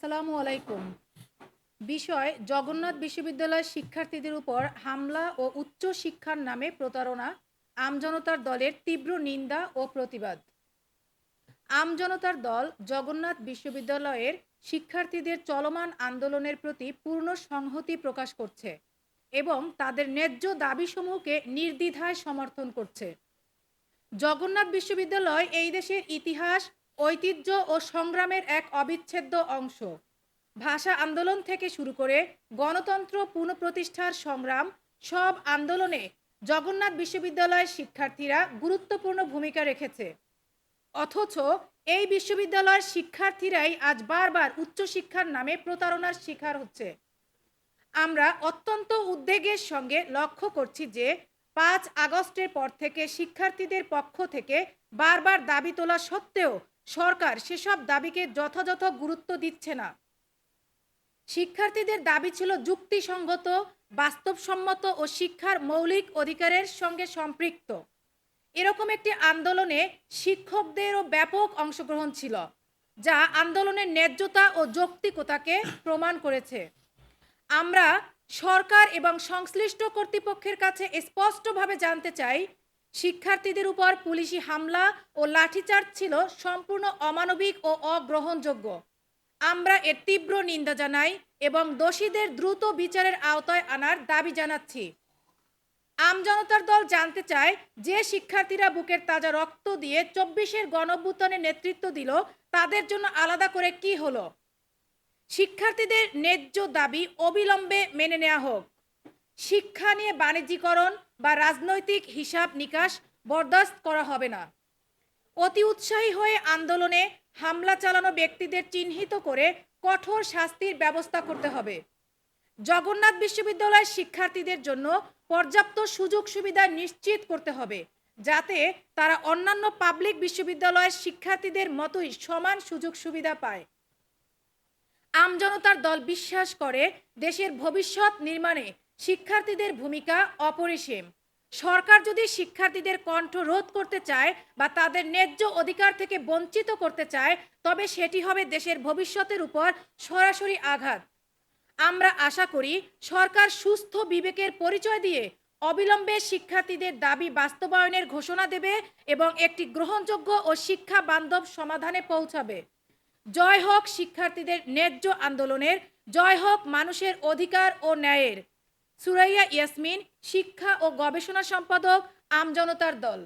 আসসালামু আলাইকুম। বিষয়, জগন্নাথ বিশ্ববিদ্যালয়ের শিক্ষার্থীদের উপর হামলা ও উচ্চ শিক্ষার নামে প্রতারণা আমজনতার দলের তীব্র নিন্দা ও প্রতিবাদ। আমজনতার দল জগন্নাথ বিশ্ববিদ্যালয়ের শিক্ষার্থীদের চলমান আন্দোলনের প্রতি পূর্ণ সংহতি প্রকাশ করছে এবং তাদের ন্যায্য দাবিসমূহকে নির্দ্বিধায় সমর্থন করছে। জগন্নাথ বিশ্ববিদ্যালয় এই দেশের ইতিহাস ঐতিহ্য ও সংগ্রামের এক অবিচ্ছেদ্য অংশ। ভাষা আন্দোলন থেকে শুরু করে গণতন্ত্র পুনঃপ্রতিষ্ঠার সংগ্রাম, সব আন্দোলনে জগন্নাথ বিশ্ববিদ্যালয়ের শিক্ষার্থীরা গুরুত্বপূর্ণ ভূমিকা রেখেছে। অথচ এই বিশ্ববিদ্যালয়ের শিক্ষার্থীরাই আজ বারবার উচ্চশিক্ষার নামে প্রতারণার শিকার হচ্ছে। আমরা অত্যন্ত উদ্বেগের সঙ্গে লক্ষ্য করছি যে পাঁচ আগস্টের পর থেকে শিক্ষার্থীদের পক্ষ থেকে বারবার দাবি তোলা সত্ত্বেও সরকার সেসব দাবিকে যথাযথ গুরুত্ব দিচ্ছে না। শিক্ষার্থীদের দাবি ছিল যুক্তিসঙ্গত, বাস্তবসম্মত ও শিক্ষার মৌলিক অধিকারের সঙ্গে সম্পৃক্ত। এরকম একটি আন্দোলনে শিক্ষকদেরও ব্যাপক অংশগ্রহণ ছিল, যা আন্দোলনের ন্যায্যতা ও যৌক্তিকতাকে প্রমাণ করেছে। আমরা সরকার এবং সংশ্লিষ্ট কর্তৃপক্ষের কাছে স্পষ্টভাবে জানতে চাই শিক্ষার্থীদের উপর পুলিশি হামলা ও লাঠিচার্জ ছিল সম্পূর্ণ অমানবিক ও অগ্রহণযোগ্য। আমরা এর তীব্র নিন্দা জানাই এবং দোষীদের দ্রুত বিচারের আওতায় আনার দাবি জানাচ্ছি। আমজনতার দল জানতে চায়, যে শিক্ষার্থীরা বুকের তাজা রক্ত দিয়ে চব্বিশের গণভ্যুত্থানে নেতৃত্ব দিল, তাদের জন্য আলাদা করে কি হলো? শিক্ষার্থীদের ন্যায্য দাবি অবিলম্বে মেনে নেওয়া হোক। শিক্ষা নিয়ে বাণিজ্যিকরণ বা রাজনৈতিক হিসাব নিকাশ বরদাস্ত করা হবে না। অতি উৎসাহী হয়ে আন্দোলনে হামলা চালানো ব্যক্তিদের চিহ্নিত করে কঠোর শাস্তির ব্যবস্থা করতে হবে। জগন্নাথ বিশ্ববিদ্যালয়ের শিক্ষার্থীদের জন্য পর্যাপ্ত সুযোগ সুবিধা নিশ্চিত করতে হবে, যাতে তারা অন্যান্য পাবলিক বিশ্ববিদ্যালয়ের শিক্ষার্থীদের মতোই সমান সুযোগ সুবিধা পায়। আমজনতার দল বিশ্বাস করে দেশের ভবিষ্যৎ নির্মাণে শিক্ষার্থীদের ভূমিকা অপরিসীম। সরকার যদি শিক্ষার্থীদের কণ্ঠ রোধ করতে চায় বা তাদের ন্যায্য অধিকার থেকে বঞ্চিত করতে চায়, তবে সেটি হবে দেশের ভবিষ্যতের উপর সরাসরি আঘাত। আমরা আশা করি সরকার সুস্থ বিবেকের পরিচয় দিয়ে অবিলম্বে শিক্ষার্থীদের দাবি বাস্তবায়নের ঘোষণা দেবে এবং একটি গ্রহণযোগ্য ও শিক্ষা বান্ধব সমাধানে পৌঁছাবে। জয় হোক শিক্ষার্থীদের ন্যায্য আন্দোলনের, জয় হোক মানুষের অধিকার ও ন্যায়ের। সুরাইয়া ইয়াসমিন শিক্ষা ও গবেষণা সম্পাদক আমজনতার দল।